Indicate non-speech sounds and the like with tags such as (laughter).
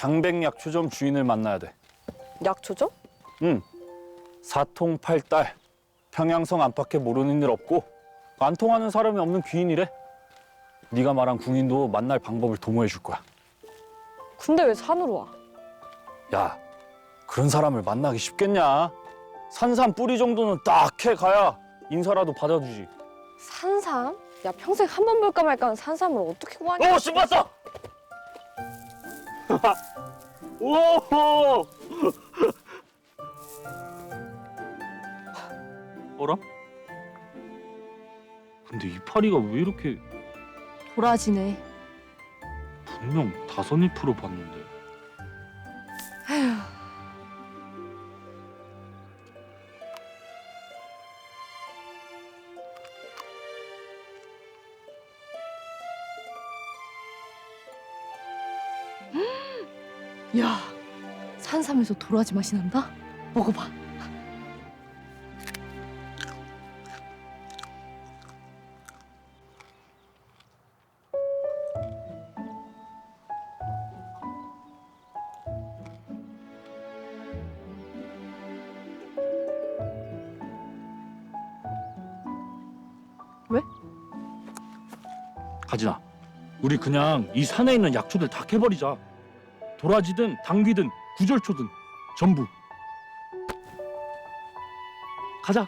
장백 약초점 주인을 만나야 돼. 약초죠? 응. 사통팔달 평양성 안팎에 모르는 일 없고 안 통하는 사람이 없는 귀인이래. 네가 말한 궁인도 만날 방법을 도모해 줄 거야. 근데 왜 산으로 와? 야, 그런 사람을 만나기 쉽겠냐? 산삼 뿌리 정도는 딱 해 가야 인사라도 받아주지. 산삼? 야 평생 한 번 볼까 말까 하는 산삼을 어떻게 구하냐? 오, 신봤어! 오호! (laughs) 어라? 근데 이파리가 왜 이렇게 도라지네. 분명 다섯 잎으로 봤는데. 야 산삼에서 도라지 맛이 난다? 먹어봐. 가진아, 우리 그냥 이 산에 있는 약초들 다 캐버리자. 도라지든 당귀든 구절초든 전부. 가자.